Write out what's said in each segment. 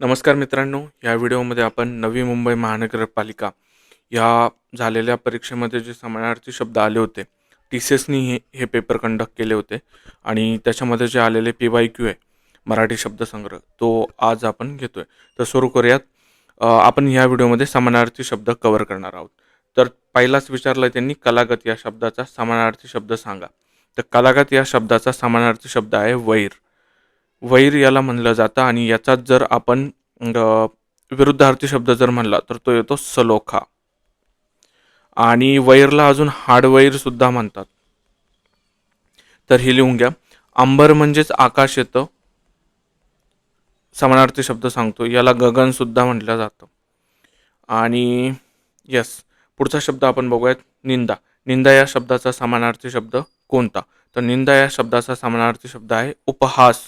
नमस्कार मित्रांनो या व्हिडिओमध्ये आपण नवी मुंबई महानगरपालिका या झालेल्या परीक्षेमध्ये जे समानार्थी शब्द आले होते टी सी एसनी हे हे पेपर कंडक्ट केले होते आणि त्याच्यामध्ये जे आलेले पी वाय क्यू आहे मराठी शब्दसंग्रह तो आज आपण घेतो आहे तर सुरू करूयात. आपण या व्हिडिओमध्ये समानार्थी शब्द कवर करणार आहोत. तर पहिलाच विचारलं त्यांनी कलागत या शब्दाचा समानार्थी शब्द सांगा. तर कलागत या शब्दाचा समानार्थी शब्द आहे वैर. वैर याला म्हणलं जातं आणि याचाच जर आपण विरुद्धार्थी शब्द जर म्हणला तर तो येतो सलोखा. आणि वैरला अजून हाडवैर सुद्धा म्हणतात. तर हे लिहून घ्या. अंबर म्हणजेच आकाश येतं. समानार्थी शब्द सांगतो. याला गगन सुद्धा म्हटलं जातं. आणि यस पुढचा शब्द आपण बघूयात. निंदा. निंदा या शब्दाचा समानार्थी शब्द कोणता? तर निंदा या शब्दाचा समानार्थी शब्द आहे उपहास.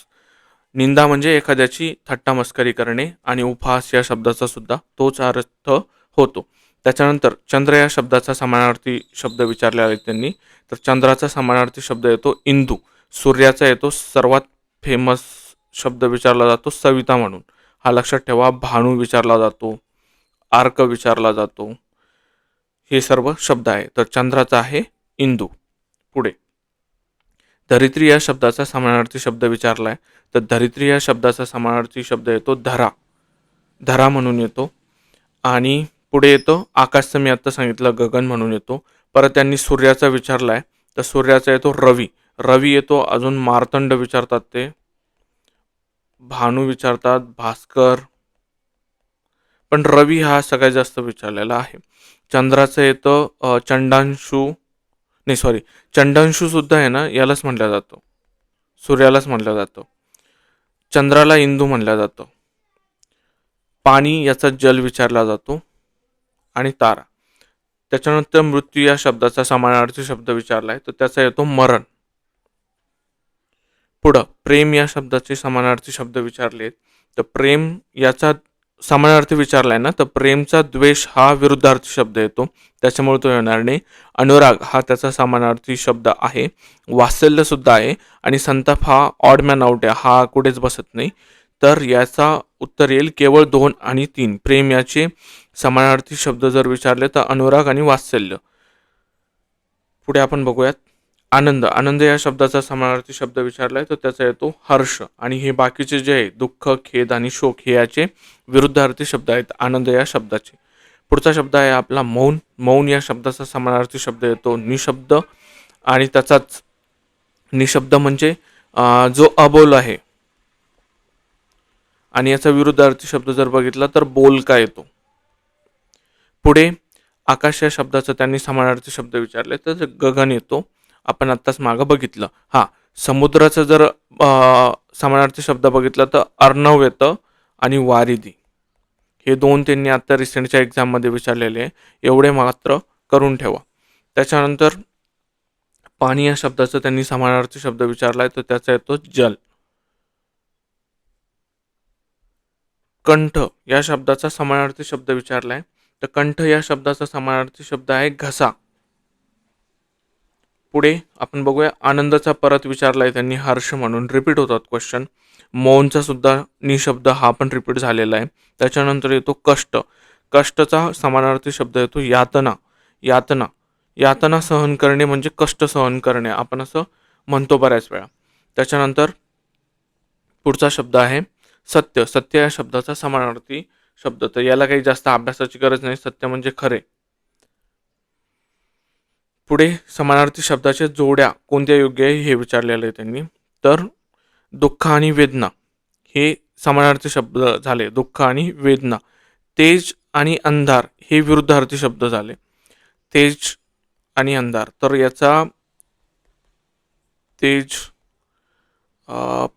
निंदा म्हणजे एखाद्याची थट्टा मस्करी करणे आणि उपहास या शब्दाचा सुद्धा तोच अर्थ होतो. त्याच्यानंतर चंद्र या शब्दाचा समानार्थी शब्द विचारले आहेत त्यांनी. तर चंद्राचा समानार्थी शब्द येतो इंदू. सूर्याचा येतो सर्वात फेमस शब्द विचारला जातो सविता म्हणून. हा लक्षात ठेवा भानू विचारला जातो आर्क विचारला जातो. हे सर्व शब्द आहे तर चंद्राचा आहे इंदू. पुढे. धरित्री या शब्दाचा समानार्थी शब्द विचारला आहे तर धरित्री या शब्दाचा समानार्थी शब्द येतो धरा. धरा म्हणून येतो. आणि पुढे येतो आकाशचं मी आत्ता सांगितलं गगन म्हणून येतो. परत त्यांनी सूर्याचा विचारला आहे तर सूर्याचा येतो रवी. रवी येतो अजून मार्तंड विचारतात ते. भानू विचारतात भास्कर. पण रवी हा सगळ्यात जास्त विचारलेला आहे. चंद्राचं येतं चंडांशू. नाही सॉरी चंडांशूसुद्धा आहे ना यालाच म्हटलं जातं. सूर्यालाच म्हटलं जातं. चंद्राला इंदू म्हटला जातं. पाणी याचा जल विचारला जातो. आणि तारा. त्याच्यानंतर मृत्यू या शब्दाचा समानार्थी शब्द विचारला आहे. तर त्याचा येतो मरण. पुढं प्रेम या शब्दाचे समानार्थी शब्द विचारले आहेत. तर प्रेम याचा समानार्थी विचारला आहे ना तर प्रेमचा द्वेष हा विरुद्धार्थी शब्द येतो. त्याच्यामुळे तो येणार नाही. अनुराग हा त्याचा समानार्थी शब्द आहे. वात्सल्य सुद्धा आहे. आणि संताप हा ऑड मॅन आउट आहे. हा कुठेच बसत नाही. तर याचा उत्तर येईल केवळ दोन आणि तीन. प्रेम याचे समानार्थी शब्द जर विचारले तर अनुराग आणि वात्सल्य. पुढे आपण बघूयात. आनंद. आनंद या शब्दाचा समानार्थी शब्द विचारलाय तर त्याचा येतो हर्ष. आणि हे बाकीचे जे आहे दुःख खेद आणि शोक हे याचे विरुद्धार्थी शब्द आहेत आनंद या शब्दाचे. पुढचा शब्द आहे आपला मौन. मौन या शब्दाचा समानार्थी शब्द येतो निशब्द. आणि त्याचाच निशब्द म्हणजे जो अबोल आहे. आणि याचा विरुद्धार्थी शब्द जर बघितला तर बोलका येतो? पुढे आकाश या शब्दाचा त्यांनी समानार्थी शब्द विचारले तर गगन येतो. आपण आत्ताच मागं बघितलं. हां समुद्राचं जर समानार्थी शब्द बघितला तर अर्णव येतं आणि वारिदी हे दोन त्यांनी आत्ता रिसेंटच्या एक्झाममध्ये विचारलेले आहे. एवढे मात्र करून ठेवा. त्याच्यानंतर पाणी या शब्दाचा त्यांनी समानार्थी शब्द विचारला आहे तर त्याचा येतो जल. कंठ या शब्दाचा समानार्थी शब्द विचारला आहे तर कंठ या शब्दाचा समानार्थी शब्द आहे घसा. पुढे आपण बघूया. आनंदाचा परत विचारलाय त्यांनी. हर्ष म्हणून रिपीट होतात क्वेश्चन मौनचा सुद्धा निशब्द हा पण रिपीट झालेला आहे. त्याच्यानंतर येतो कष्ट. कष्टचा समानार्थी शब्द येतो यातना. यातना. यातना सहन करणे म्हणजे कष्ट सहन करणे. आपण असं म्हणतो बऱ्याच वेळा. त्याच्यानंतर पुढचा शब्द आहे सत्य. सत्य या शब्दाचा समानार्थी शब्द. तर याला काही जास्त अभ्यासाची गरज नाही. सत्य म्हणजे खरे. पुढे समानार्थी शब्दाच्या जोड्या कोणत्या योग्य आहे हे विचारलेलं आहे त्यांनी. तर दुःख आणि वेदना हे समानार्थी शब्द झाले. दुःख आणि वेदना तेज आणि अंधार हे विरुद्धार्थी शब्द झाले. तेज आणि अंधार. तर याचा तेज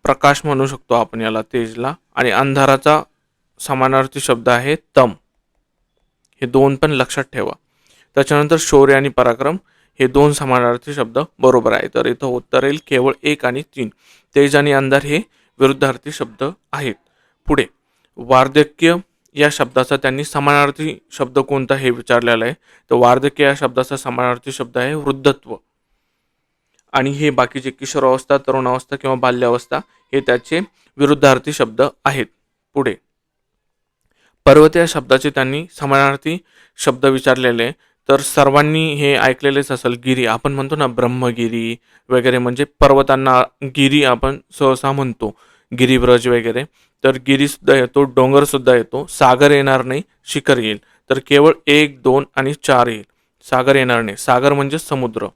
प्रकाश म्हणू शकतो आपण याला तेजला. आणि अंधाराचा समानार्थी शब्द आहे तम. हे दोन पण लक्षात ठेवा. त्याच्यानंतर शौर्य आणि पराक्रम. हे दोन समानार्थी शब्द बरोबर आहे. तर इथं उत्तर येईल केवळ एक आणि तीन. तेज आणि अंधार हे विरुद्धार्थी शब्द आहेत. पुढे वार्धक्य या शब्दाचा त्यांनी समानार्थी शब्द कोणता हे विचारलेला आहे. तर वार्धक्य या शब्दाचा समानार्थी शब्द आहे वृद्धत्व. आणि हे बाकीचे किशोरावस्था तरुणावस्था किंवा बाल्यावस्था हे त्याचे विरुद्धार्थी शब्द आहेत. पुढे पर्वत या शब्दाचे त्यांनी समानार्थी शब्द विचारलेले आहे. तर सर्वांनी हे ऐकलेलेच असेल गिरी. आपण म्हणतो ना ब्रह्मगिरी वगैरे म्हणजे पर्वतांना गिरी आपण सहसा म्हणतो. गिरीब्रज वगैरे. तर गिरीसुद्धा येतो डोंगरसुद्धा येतो. सागर येणार नाही शिखर येईल. तर केवळ एक दोन आणि चार येईल. सागर येणार नाही. सागर म्हणजे समुद्र.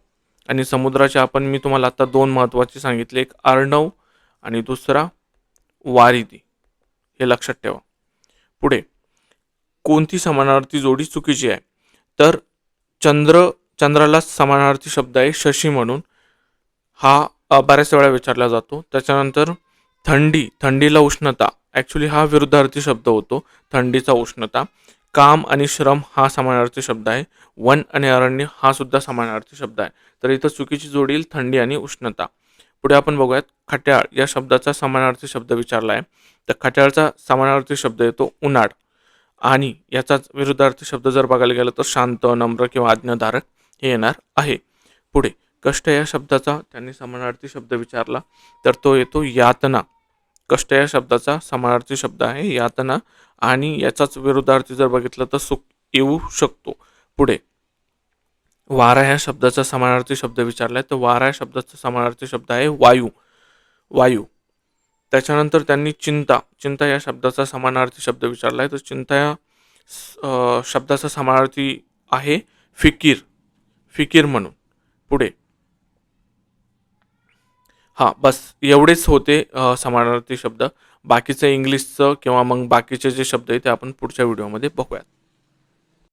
आणि समुद्राचे आपण मी तुम्हाला आता दोन महत्त्वाचे सांगितले. एक अर्णव आणि दुसरा वारिदी हे लक्षात ठेवा. पुढे. कोणती समानार्थी जोडी चुकीची आहे? तर चंद्र चंद्राला समानार्थी शब्द आहे शशी म्हणून. हा बऱ्याच वेळा विचारला जातो. त्याच्यानंतर थंडी थंडीला उष्णता. ॲक्च्युली हा विरुद्धार्थी शब्द होतो थंडीचा उष्णता. काम आणि श्रम हा समानार्थी शब्द आहे. वन आणि अरण्य हा सुद्धा समानार्थी शब्द आहे. तर इथं चुकीची जोडी येईल थंडी आणि उष्णता. पुढे आपण बघूयात खट्याळ या शब्दाचा समानार्थी शब्द विचारला आहे. तर खट्याळचा समानार्थी शब्द येतो उन्हाळ. आणि याचाच विरुद्धार्थी शब्द जर बघायला गेलं तर शांत नम्र किंवा आज्ञाधारक हे येणार आहे. पुढे कष्ट या शब्दाचा त्यांनी समानार्थी शब्द विचारला तर तो येतो यातना. कष्ट या शब्दाचा समानार्थी शब्द आहे यातना आणि याचाच विरुद्धार्थी जर बघितलं तर सुख येऊ शकतो. पुढे वारा ह्या शब्दाचा समानार्थी शब्द विचारलाय तर वारा या शब्दाचा समानार्थी शब्द आहे वायू. वायू. त्याच्यानंतर त्यांनी चिंता चिंता या शब्दाचा समानार्थी शब्द विचारला आहे तर चिंता या शब्दाचा समानार्थी आहे फिकीर फिकीर म्हणून. पुढे. हां बस एवढेच होते समानार्थी शब्द. बाकीचं इंग्लिशचं किंवा मग बाकीचे जे शब्द आहे ते आपण पुढच्या व्हिडिओमध्ये बघूयात.